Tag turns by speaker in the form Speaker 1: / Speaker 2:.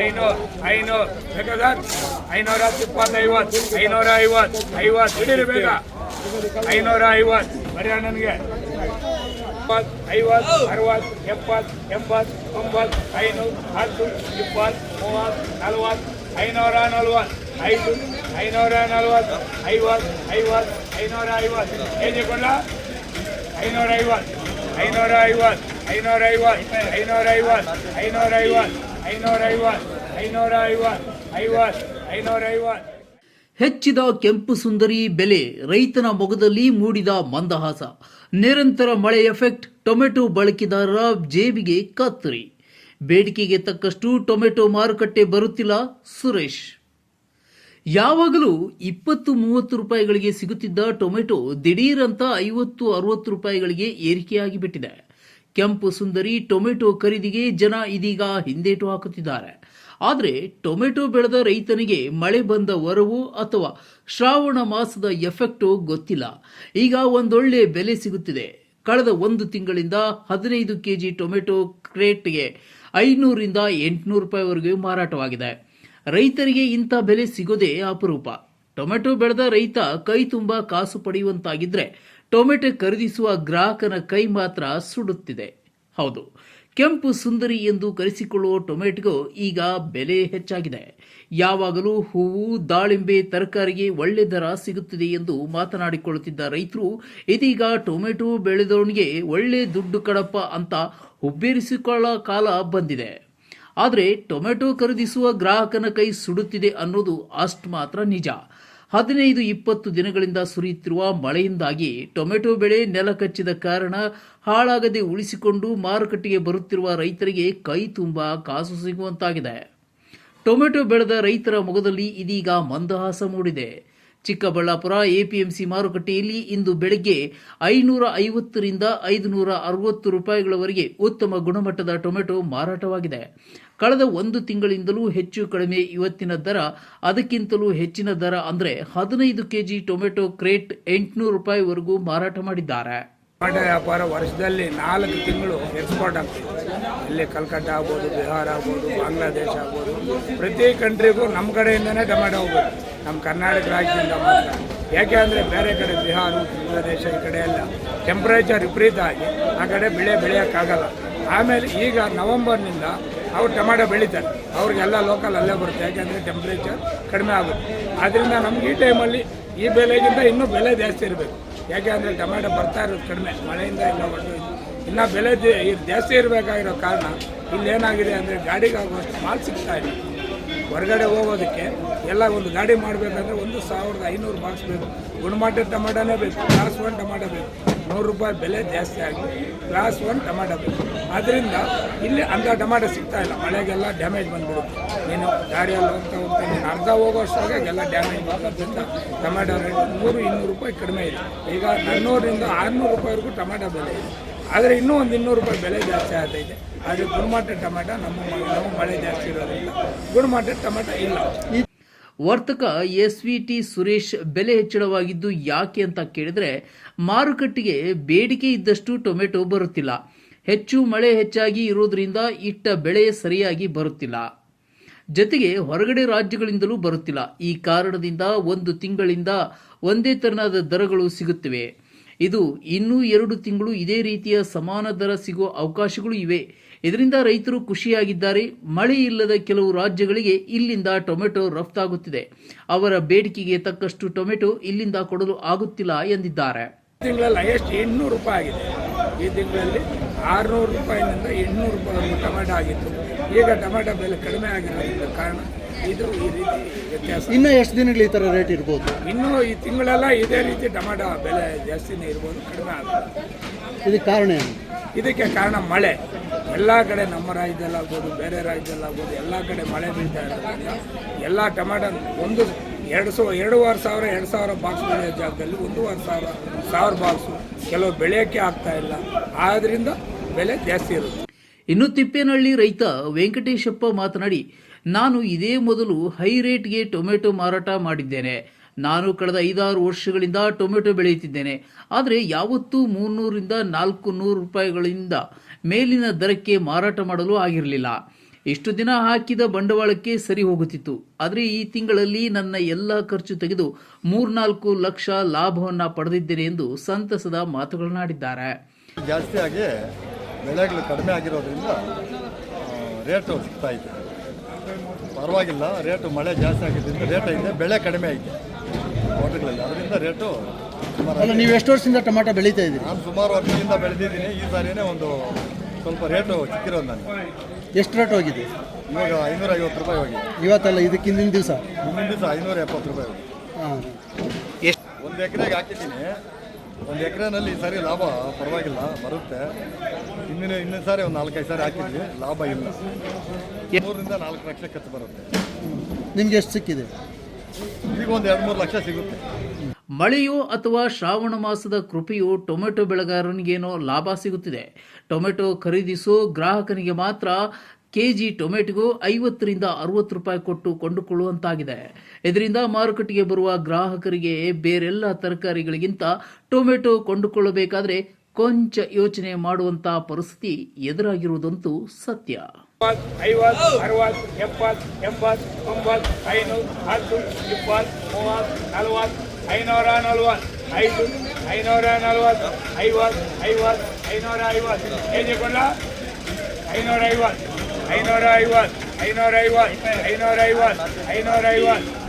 Speaker 1: ಐನೂರು ಐನೂರು ಬೇಕಾದ ಐನೂರ ಹತ್ತು ಇಪ್ಪತ್ತು ಐವತ್ತು ಐನೂರ ಐವತ್ತು ಐವತ್ತು ಹಿಡೀರಿ ಬೇಗ. ಐನೂರ ಐವತ್ತು. ಬರೆಯ ನನಗೆ ಇಪ್ಪತ್ತು ಐವತ್ತು, ಅರವತ್ತು, ಎಪ್ಪತ್ತು, ಎಂಬತ್ತು, ತೊಂಬತ್ತು, ಐನೂರು, ಹತ್ತು, ಇಪ್ಪತ್ತು, ಮೂವತ್ತು, ನಲ್ವತ್ತು, ಐನೂರ ನಲ್ವತ್ತು, ಐದು, ಐನೂರ ನಲ್ವತ್ತು, ಐವತ್ತು ಐವತ್ತು, ಐನೂರ ಐವತ್ತು. ಕೆ ಜಿ ಐನೂರ ಐವತ್ತು ಐನೂರ ಐವತ್ತು ಐನೂರ ಐವತ್ತು ಐನೂರ ಐವತ್ತು ಐನೂರ ಐವತ್ತು.
Speaker 2: ಹೆಚ್ಚಿದ ಕೆಂಪು ಸುಂದರಿ ಬೆಲೆ ರೈತನ ಮೊಗದಲ್ಲಿ ಮೂಡಿದ ಮಂದಹಾಸ. ನಿರಂತರ ಮಳೆ ಎಫೆಕ್ಟ್, ಟೊಮೆಟೊ ಬಳಕೆದಾರರ ಜೇಬಿಗೆ ಕತ್ತರಿ. ಬೇಡಿಕೆಗೆ ತಕ್ಕಷ್ಟು ಟೊಮೆಟೊ ಮಾರುಕಟ್ಟೆ ಬರುತ್ತಿಲ್ಲ ಸುರೇಶ್. ಯಾವಾಗಲೂ ಇಪ್ಪತ್ತು ಮೂವತ್ತು ರೂಪಾಯಿಗಳಿಗೆ ಸಿಗುತ್ತಿದ್ದ ಟೊಮೆಟೊ ದಿಢೀರಂತ ಐವತ್ತು ಅರವತ್ತು ರೂಪಾಯಿಗಳಿಗೆ ಏರಿಕೆಯಾಗಿ ಬಿಟ್ಟಿದೆ ಕೆಂಪು ಸುಂದರಿ ಟೊಮೆಟೊ ಖರೀದಿಗೆ ಜನ ಇದೀಗ ಹಿಂದೇಟು ಹಾಕುತ್ತಿದ್ದಾರೆ. ಆದರೆ ಟೊಮೆಟೊ ಬೆಳೆದ ರೈತನಿಗೆ ಮಳೆ ಬಂದ ವರವು ಅಥವಾ ಶ್ರಾವಣ ಮಾಸದ ಎಫೆಕ್ಟು ಗೊತ್ತಿಲ್ಲ. ಈಗ ಒಂದೊಳ್ಳೆ ಬೆಲೆ ಸಿಗುತ್ತಿದೆ. ಕಳೆದ ಒಂದು ತಿಂಗಳಿಂದ ಹದಿನೈದು ಕೆಜಿ ಟೊಮೆಟೊ ಕ್ರೇಟ್ಗೆ ಐನೂರಿಂದ ಎಂಟುನೂರು ರೂಪಾಯಿವರೆಗೆ ಮಾರಾಟವಾಗಿದೆ. ರೈತರಿಗೆ ಇಂಥ ಬೆಲೆ ಸಿಗೋದೇ ಅಪರೂಪ. ಟೊಮೆಟೊ ಬೆಳೆದ ರೈತ ಕೈ ತುಂಬ ಕಾಸು ಪಡೆಯುವಂತಾಗಿದ್ರೆ ಟೊಮೆಟೊ ಖರೀದಿಸುವ ಗ್ರಾಹಕನ ಕೈ ಮಾತ್ರ ಸುಡುತ್ತಿದೆ. ಹೌದು, ಕೆಂಪು ಸುಂದರಿ ಎಂದು ಕರೆಸಿಕೊಳ್ಳುವ ಟೊಮೆಟೊಗೂ ಈಗ ಬೆಲೆ ಹೆಚ್ಚಾಗಿದೆ. ಯಾವಾಗಲೂ ಹೂವು, ದಾಳಿಂಬೆ, ತರಕಾರಿಗೆ ಒಳ್ಳೆ ದರ ಸಿಗುತ್ತಿದೆ ಎಂದು ಮಾತನಾಡಿಕೊಳ್ಳುತ್ತಿದ್ದ ರೈತರು, ಇದೀಗ ಟೊಮೆಟೊ ಬೆಳೆದವನಿಗೆ ಒಳ್ಳೆ ದುಡ್ಡು ಕಡಪ ಅಂತ ಹುಬ್ಬೇರಿಸಿಕೊಳ್ಳೋ ಕಾಲ ಬಂದಿದೆ. ಆದರೆ ಟೊಮೆಟೊ ಖರೀದಿಸುವ ಗ್ರಾಹಕನ ಕೈ ಸುಡುತ್ತಿದೆ ಅನ್ನೋದು ಅಷ್ಟು ಮಾತ್ರ ನಿಜ. ಹದಿನೈದು ಇಪ್ಪತ್ತು ದಿನಗಳಿಂದ ಸುರಿಯುತ್ತಿರುವ ಮಳೆಯಿಂದಾಗಿ ಟೊಮೆಟೊ ಬೆಳೆ ನೆಲ ಕಚ್ಚಿದ ಕಾರಣ ಹಾಳಾಗದೆ ಉಳಿಸಿಕೊಂಡು ಮಾರುಕಟ್ಟೆಗೆ ಬರುತ್ತಿರುವ ರೈತರಿಗೆ ಕೈ ತುಂಬ ಕಾಸು ಸಿಗುವಂತಾಗಿದೆ. ಟೊಮೆಟೊ ಬೆಳೆದ ರೈತರ ಮೊಗದಲ್ಲಿ ಇದೀಗ ಮಂದಹಾಸ ಮೂಡಿದೆ. ಚಿಕ್ಕಬಳ್ಳಾಪುರ, ಎಪಿಎಂಸಿ ಮಾರುಕಟ್ಟೆಯಲ್ಲಿ ಇಂದು ಬೆಳಗ್ಗೆ ಐನೂರ ಐವತ್ತರಿಂದ ಐದುನೂರ ಅರವತ್ತು ರೂಪಾಯಿಗಳವರೆಗೆ ಉತ್ತಮ ಗುಣಮಟ್ಟದ ಟೊಮೆಟೊ ಮಾರಾಟವಾಗಿದೆ. ಕಳೆದ ಒಂದು ತಿಂಗಳಿಂದಲೂ ಹೆಚ್ಚು ಕಡಿಮೆ ಇವತ್ತಿನ ದರ, ಅದಕ್ಕಿಂತಲೂ ಹೆಚ್ಚಿನ ದರ ಅಂದರೆ ಹದಿನೈದು ಕೆಜಿ ಟೊಮೆಟೊ ಕ್ರೇಟ್ ಎಂಟುನೂರು ರೂಪಾಯಿವರೆಗೂ ಮಾರಾಟ ಮಾಡಿದ್ದಾರೆ.
Speaker 1: ಟೊಮೆಟೊ ವ್ಯಾಪಾರ ವರ್ಷದಲ್ಲಿ ನಾಲ್ಕು ತಿಂಗಳು ಎಕ್ಸ್ಪೋರ್ಟ್ ಆಗ್ತಿದೆ. ಇಲ್ಲಿ ಕಲ್ಕಟ್ಟ ಆಗ್ಬೋದು, ಬಿಹಾರ ಆಗ್ಬೋದು, ಬಾಂಗ್ಲಾದೇಶ ಆಗ್ಬೋದು. ಪ್ರತಿ ಕಂಟ್ರಿಗೂ ನಮ್ಮ ಕಡೆಯಿಂದನೇ ಟೊಮೆಟೊ ಹೋಗ್ಬೋದು. ನಮ್ಮ ಕರ್ನಾಟಕ ರಾಜ್ಯದಿಂದ ಮಾತ್ರ. ಯಾಕೆ ಅಂದರೆ ಬೇರೆ ಕಡೆ ಬಿಹಾರ, ಬಾಂಗ್ಲಾದೇಶ ಈ ಕಡೆ ಎಲ್ಲ ಟೆಂಪ್ರೇಚರ್ ವಿಪರೀತ ಆಗಿ ಆ ಕಡೆ ಬೆಳೆ ಬೆಳೆಯೋಕ್ಕಾಗಲ್ಲ. ಆಮೇಲೆ ಈಗ ನವಂಬರ್ನಿಂದ ಅವ್ರು ಟೊಮೆಟೊ ಬೆಳೀತಾರೆ. ಅವ್ರಿಗೆಲ್ಲ ಲೋಕಲ್ ಅಲ್ಲೇ ಬರುತ್ತೆ. ಯಾಕೆಂದರೆ ಟೆಂಪ್ರೇಚರ್ ಕಡಿಮೆ ಆಗುತ್ತೆ. ಆದ್ದರಿಂದ ನಮ್ಗೆ ಈ ಟೈಮಲ್ಲಿ ಈ ಬೆಲೆಗಿಂತ ಇನ್ನೂ ಬೆಲೆ ಜಾಸ್ತಿ ಇರಬೇಕು. ಯಾಕೆ ಅಂದರೆ ಟೊಮೆಟೊ ಬರ್ತಾ ಇರೋದು ಕಡಿಮೆ. ಮಳೆಯಿಂದ ಇಲ್ಲ ಒಟ್ಟು ಇನ್ನು ಬೆಲೆ ಜಾಸ್ತಿ ಇರಬೇಕಾಗಿರೋ ಕಾರಣ ಇಲ್ಲಿ ಏನಾಗಿದೆ ಅಂದರೆ ಗಾಡಿಗೆ ಆಗುವಷ್ಟು ಮಾಲ್ ಸಿಗ್ತಾ ಇಲ್ಲ. ಹೊರಗಡೆ ಹೋಗೋದಕ್ಕೆ ಎಲ್ಲ ಒಂದು ಗಾಡಿ ಮಾಡಬೇಕಂದ್ರೆ ಒಂದು ಸಾವಿರದ ಐನೂರು ಬಾಕ್ಸ್ ಬೇಕು. ಗುಣಮಟ್ಟದ ಟೊಮಾಟೋನೇ ಬೇಕು. ಕ್ಲಾಸ್ ಒನ್ ಟೊಮೆಟೊ ಬೇಕು. ನೂರು ರೂಪಾಯಿ ಬೆಲೆ ಜಾಸ್ತಿ ಆಗಿ ಕ್ಲಾಸ್ ಒನ್ ಟೊಮಾಟೊ ಬೇಕು. ಆದ್ದರಿಂದ ಇಲ್ಲಿ ಅಂಥ ಟೊಮಾಟೊ ಸಿಗ್ತಾ ಇಲ್ಲ. ಮಳೆಗೆಲ್ಲ ಡ್ಯಾಮೇಜ್ ಬಂದ್ಬಿಡುತ್ತೆ. ನೀನು ಗಾಡಿಯಲ್ಲಿ ಹೋಗ್ತಾ ಹೋಗ್ತಾ ನೀನು ಅರ್ಧ ಹೋಗೋಷ್ಟಾಗ ಎಲ್ಲ ಡ್ಯಾಮೇಜ್ ಆಗೋದ್ರಿಂದ ಟೊಮೆಟೊ ರೇಟ್ ನೂರು, ಇನ್ನೂರು ರೂಪಾಯಿ ಕಡಿಮೆ ಇದೆ. ಈಗ ನಾನ್ನೂರರಿಂದ ಆರುನೂರು ರೂಪಾಯಿವರೆಗೂ ಟೊಮೆಟೊ ಬೆಲೆ ಇದೆ. ಆದರೆ ಇನ್ನೂ ಒಂದು ಇನ್ನೂರು ರೂಪಾಯಿ ಬೆಲೆ ಜಾಸ್ತಿ ಆಗ್ತೈತೆ. ಆದರೆ ಗುಣಮಟ್ಟದ ಟೊಮೆಟೊ ನಮ್ಮ ನಾವು ಮಳೆ ಜಾಸ್ತಿ ಇರೋದ್ರಿಂದ ಗುಣಮಟ್ಟದ ಟೊಮೆಟೊ ಇಲ್ಲ.
Speaker 2: ವರ್ತಕ ಎಸ್ ವಿ ಟಿ ಸುರೇಶ್ ಬೆಲೆ ಹೆಚ್ಚಳವಾಗಿದ್ದು ಯಾಕೆ ಅಂತ ಕೇಳಿದ್ರೆ ಮಾರುಕಟ್ಟೆಗೆ ಬೇಡಿಕೆ ಇದ್ದಷ್ಟು ಟೊಮೆಟೊ ಬರುತ್ತಿಲ್ಲ. ಹೆಚ್ಚು ಮಳೆ ಹೆಚ್ಚಾಗಿ ಇರೋದ್ರಿಂದ ಇಟ್ಟ ಬೆಳೆ ಸರಿಯಾಗಿ ಬರುತ್ತಿಲ್ಲ. ಜೊತೆಗೆ ಹೊರಗಡೆ ರಾಜ್ಯಗಳಿಂದಲೂ ಬರುತ್ತಿಲ್ಲ. ಈ ಕಾರಣದಿಂದ ಒಂದು ತಿಂಗಳಿಂದ ಒಂದೇ ತೆರನಾದ ದರಗಳು ಸಿಗುತ್ತಿವೆ. ಇದು ಇನ್ನೂ ಎರಡು ತಿಂಗಳು ಇದೇ ರೀತಿಯ ಸಮಾನ ದರ ಸಿಗುವ ಅವಕಾಶಗಳು ಇವೆ. ಇದರಿಂದ ರೈತರು ಖುಷಿಯಾಗಿದ್ದಾರೆ. ಮಳೆ ಇಲ್ಲದ ಕೆಲವು ರಾಜ್ಯಗಳಿಗೆ ಇಲ್ಲಿಂದ ಟೊಮೆಟೊ ರಫ್ತಾಗುತ್ತಿದೆ. ಅವರ ಬೇಡಿಕೆಗೆ ತಕ್ಕಷ್ಟು ಟೊಮೆಟೊ ಇಲ್ಲಿಂದ ಕೊಡಲು ಆಗುತ್ತಿಲ್ಲ ಎಂದಿದ್ದಾರೆ.
Speaker 1: ತಿಂಗಳಲ್ಲಿ ಹೈಯೆಸ್ಟ್ ಎಂಟುನೂರು ರೂಪಾಯಿ ಆಗಿದೆ. ಈ ತಿಂಗಳಲ್ಲಿ ಆರುನೂರು ರೂಪಾಯಿನಿಂದ ಎಂಟುನೂರು ರೂಪಾಯಿ ಟೊಮೆಟೊ ಆಗಿತ್ತು. ಈಗ ಟೊಮೆಟೊ ಬೆಲೆ ಕಡಿಮೆ ಆಗಿರೋದ್ರಿಂದ ಕಾರಣ ಇದು ಈ ರೀತಿ ವ್ಯತ್ಯಾಸ.
Speaker 3: ಇನ್ನು ಎಷ್ಟು ದಿನಗಳು ಈ ಥರ ರೇಟ್ ಇರ್ಬೋದು
Speaker 1: ಇನ್ನೂ ಈ ತಿಂಗಳೆಲ್ಲ ಇದೇ ರೀತಿ ಟೊಮೆಟೊ ಬೆಲೆ ಜಾಸ್ತಿನೇ ಇರ್ಬೋದು ಕಡಿಮೆ ಆಗ್ತದೆ
Speaker 3: ಇದಕ್ಕೆ ಕಾರಣ ಏನು?
Speaker 1: ಇದಕ್ಕೆ ಕಾರಣ ಮಳೆ. ಎಲ್ಲ ಕಡೆ ನಮ್ಮ ರಾಜ್ಯದಲ್ಲಾಗ್ಬೋದು ಬೇರೆ ರಾಜ್ಯದಲ್ಲಾಗ್ಬೋದು ಎಲ್ಲ ಕಡೆ ಮಳೆ ಬೀಳ್ತಾ ಇರೋದ್ರಿಂದ ಎಲ್ಲ ಟೊಮೆಟೊ ಒಂದು ಎರಡು ಸಾವಿರ ಎರಡೂವರೆ ಸಾವಿರ ಎರಡು ಸಾವಿರ ಬಾಕ್ಸ್ ಬೆಳೆಯೋ ಜಾಗದಲ್ಲಿ ಒಂದೂವರೆ ಸಾವಿರ ಸಾವಿರ ಬಾಕ್ಸು ಕೆಲವು ಬೆಳೆಯೋಕ್ಕೆ ಆಗ್ತಾ ಇಲ್ಲ. ಆದ್ದರಿಂದ ಬೆಲೆ ಜಾಸ್ತಿ ಇರುತ್ತೆ.
Speaker 2: ಇನ್ನು ತಿಪ್ಪೇನಹಳ್ಳಿ ರೈತ ವೆಂಕಟೇಶಪ್ಪ ಮಾತನಾಡಿ ನಾನು ಇದೇ ಮೊದಲು ಹೈ ರೇಟ್ಗೆ ಟೊಮೆಟೊ ಮಾರಾಟ ಮಾಡಿದ್ದೇನೆ. ನಾನು ಕಳೆದ ಐದಾರು ವರ್ಷಗಳಿಂದ ಟೊಮೆಟೊ ಬೆಳೆಯುತ್ತಿದ್ದೇನೆ. ಆದರೆ ಯಾವತ್ತೂ ಮೂರ್ನೂರಿಂದ ನಾಲ್ಕು ನೂರು ರೂಪಾಯಿಗಳಿಂದ ಮೇಲಿನ ದರಕ್ಕೆ ಮಾರಾಟ ಮಾಡಲು ಆಗಿರಲಿಲ್ಲ. ಇಷ್ಟು ದಿನ ಹಾಕಿದ ಬಂಡವಾಳಕ್ಕೆ ಸರಿ ಹೋಗುತ್ತಿತ್ತು. ಆದರೆ ಈ ತಿಂಗಳಲ್ಲಿ ನನ್ನ ಎಲ್ಲ ಖರ್ಚು ತೆಗೆದು ಮೂರ್ನಾಲ್ಕು ಲಕ್ಷ ಲಾಭವನ್ನು ಪಡೆದಿದ್ದೇನೆ ಎಂದು ಸಂತಸದ ಮಾತುಗಳನ್ನಾಡಿದ್ದಾರೆ
Speaker 4: ಜಾಸ್ತಿಯಾಗಿ ಬೆಳೆಗಳು ಕಡಿಮೆ ಆಗಿರೋದ್ರಿಂದ ರೇಟು ಸಿಗ್ತಾ ಇದೆ. ಪರವಾಗಿಲ್ಲ ರೇಟು ಮಳೆ ಜಾಸ್ತಿ ಆಗಿದ್ದರಿಂದ ರೇಟ್ ಐತೆ ಬೆಳೆ ಕಡಿಮೆ ಐತೆ. ಹೋಟೆಲ್ಗಳಲ್ಲಿ ಅದರಿಂದ ರೇಟು ಸುಮಾರು
Speaker 3: ಅಲ್ಲ ನೀವು ಎಷ್ಟು ವರ್ಷದಿಂದ ಟೊಮಾಟೊ ಬೆಳೀತಾ ಇದ್ದೀರಿ?
Speaker 4: ನಾನು ಸುಮಾರು ವರ್ಷದಿಂದ ಬೆಳೆದಿದ್ದೀನಿ ಈ ಸಾರಿನೇ ಒಂದು ಸ್ವಲ್ಪ ರೇಟು ಸಿಕ್ಕಿರೋದು ನನಗೆ.
Speaker 3: ಎಷ್ಟು ರೇಟ್ ಹೋಗಿದೆ?
Speaker 4: ಇವಾಗ ಐನೂರ ಐವತ್ತು ರೂಪಾಯಿ ಹೋಗಿದೆ.
Speaker 3: ಇವತ್ತಲ್ಲ ಇದಕ್ಕೆ ಹಿಂದಿನ ದಿವಸ?
Speaker 4: ಮುಂದಿನ ದಿವಸ ಐನೂರ ಎಪ್ಪತ್ತು ರೂಪಾಯಿ ಹೋಗಿದೆ.
Speaker 3: ಹಾಂ.
Speaker 4: ಒಂದು ಎಕರೆಗೆ ಹಾಕಿದ್ದೀನಿ. ಒಂದು ಎಕರೆನಲ್ಲಿ ಈ ಸಾರಿ ಲಾಭ ಪರವಾಗಿಲ್ಲ ಬರುತ್ತೆ. ಹಿಂದಿನ ಇನ್ನೊಂದು ಸಾರಿ ಒಂದು ನಾಲ್ಕೈದು ಸಾರಿ ಹಾಕಿದ್ವಿ ಲಾಭ ಇಲ್ಲ. ಮೂರರಿಂದ ನಾಲ್ಕು ಲಕ್ಷ ಖರ್ಚು ಬರುತ್ತೆ.
Speaker 3: ನಿಮ್ಗೆ ಎಷ್ಟು ಸಿಕ್ಕಿದೆ?
Speaker 4: ಈಗ ಒಂದು ಎರಡು ಮೂರು ಲಕ್ಷ ಸಿಗುತ್ತೆ.
Speaker 2: ಮಳೆಯು ಅಥವಾ ಶ್ರಾವಣ ಮಾಸದ ಕೃಪೆಯು ಟೊಮೆಟೊ ಬೆಳೆಗಾರನಿಗೇನೋ ಲಾಭ ಸಿಗುತ್ತಿದೆ. ಟೊಮೆಟೊ ಖರೀದಿಸೋ ಗ್ರಾಹಕನಿಗೆ ಮಾತ್ರ ಕೆಜಿ ಟೊಮೆಟೊಗೂ ಐವತ್ತರಿಂದ ಅರವತ್ತು ರೂಪಾಯಿ ಕೊಟ್ಟು ಕೊಂಡುಕೊಳ್ಳುವಂತಾಗಿದೆ ಇದರಿಂದ ಮಾರುಕಟ್ಟೆಗೆ ಬರುವ ಗ್ರಾಹಕರಿಗೆ ಬೇರೆಲ್ಲ ತರಕಾರಿಗಳಿಗಿಂತ ಟೊಮೆಟೊ ಕೊಂಡುಕೊಳ್ಳಬೇಕಾದ್ರೆ ಕೊಂಚ ಯೋಚನೆ ಮಾಡುವಂತ ಪರಿಸ್ಥಿತಿ ಎದುರಾಗಿರುವುದಂತೂ ಸತ್ಯ
Speaker 1: ಐವತ್ತು ಎಪ್ಪತ್ತು ಒಂಬತ್ತು ಹತ್ತು ಇಪ್ಪತ್ತು ಮೂವತ್ತು ನಲವತ್ತು ಐನೂರ ನಲ್ವತ್ತು ಐದು ಐನೂರ ಐವತ್ತು ಐವತ್ತು ಐನೂರ ಐವತ್ತು ಹೇಗೆ ಕೊಡ್ಲ ಐನೂರ ಐವತ್ತು ಐನೂರ ಐವತ್ತು ಐನೂರ ಐವತ್ತು ಐನೂರ ಐವತ್ತು ಐನೂರ ಐವತ್ತು